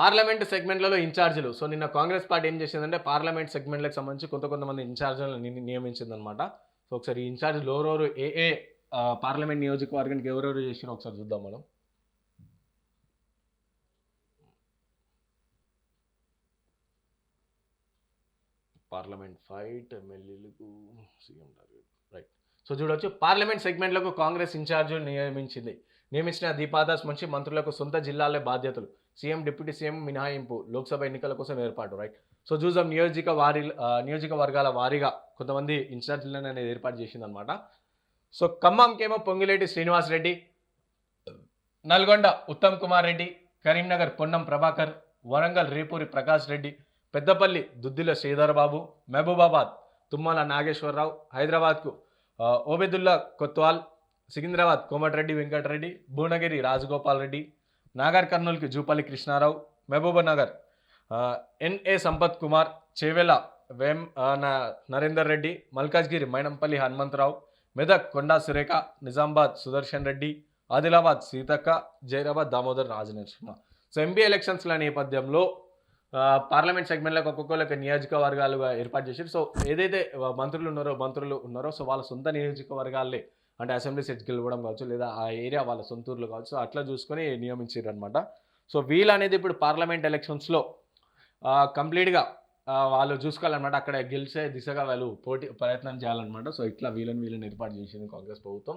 Parliament సెగ్మెంట్లలో ఇన్ఛార్జీలు. So నిన్న Congress party ఏం చేసిందంటే పార్లమెంట్ సెగ్మెంట్లకు సంబంధించి కొంత కొంతమంది ఇన్ఛార్జీలను నియమించిందనమాట సో ఒకసారి ఇన్ఛార్జీలు ఎవరెవరు ఏ ఏ పార్లమెంట్ నియోజకవర్గానికి ఎవరెవరు చేసినా ఒకసారి చూద్దాం మనం. పార్లమెంట్ ఫైట్ ఎమ్మెల్యేలకు సీఎం రైట్. సో చూడొచ్చు పార్లమెంట్ సెగ్మెంట్లకు కాంగ్రెస్ ఇన్ఛార్జీలు నియమించింది. నియమించిన దీపాదాస్ మంచి మంత్రులకు సొంత జిల్లాలే బాధ్యతలు. సీఎం డిప్యూటీ సీఎం మినహాయింపు లోక్సభ ఎన్నికల కోసం ఏర్పాటు రైట్ సో చూసాం నియోజక వారి నియోజకవర్గాల వారీగా కొంతమంది ఇన్ఛార్జీలను అనేది ఏర్పాటు చేసిందనమాట సో ఖమ్మంకేమో పొంగిలేటి శ్రీనివాస్ రెడ్డి నల్గొండ ఉత్తమ్ కుమార్ రెడ్డి కరీంనగర్ పొన్నం ప్రభాకర్ వరంగల్ రేపూరి ప్రకాష్ రెడ్డి పెద్దపల్లి దుద్దిల శ్రీధరబాబు మహబూబాబాద్ తుమ్మల నాగేశ్వరరావు హైదరాబాద్కు ఓబెదుల్లా కొత్వాల్ సికింద్రాబాద్ కోమటిరెడ్డి వెంకటరెడ్డి భువనగిరి రాజగోపాల్ రెడ్డి నాగర్ కర్నూలుకి జూపల్లి కృష్ణారావు మహబూబానగర్ ఎన్ఏ సంపత్ కుమార్ చేవెల వేం న- నరేందర్ రెడ్డి మల్కాజ్గిరి మైనంపల్లి హనుమంతరావు మెదక్ కొండా సురేఖ నిజామాబాద్ సుదర్శన్ రెడ్డి ఆదిలాబాద్ సీతక్క జైరాబాద్ దామోదర్ రాజనరసింహ సో ఎంపీ ఎలక్షన్స్ల నేపథ్యంలో పార్లమెంట్ సెగ్మెంట్లకు ఒక్కొక్కరికి నియోజకవర్గాలుగా ఏర్పాటు చేశారు. సో ఏదైతే మంత్రులు ఉన్నారో మంత్రులు ఉన్నారో సో వాళ్ళ సొంత నియోజకవర్గాలే అంటే అసెంబ్లీ సెట్కి గెలవడం కావచ్చు లేదా ఆ ఏరియా వాళ్ళ సొంతూరులో కావచ్చు అట్లా చూసుకొని నియమించారు అనమాట సో వీళ్ళు అనేది ఇప్పుడు పార్లమెంట్ ఎలక్షన్స్లో కంప్లీట్గా వాళ్ళు చూసుకోవాలన్నమాట. అక్కడ గెలిచే దిశగా వాళ్ళు పోటీ ప్రయత్నం చేయాలన్నమాట. సో ఇట్లా వీళ్ళని వీళ్ళని ఏర్పాటు చేసింది కాంగ్రెస్ ప్రభుత్వం.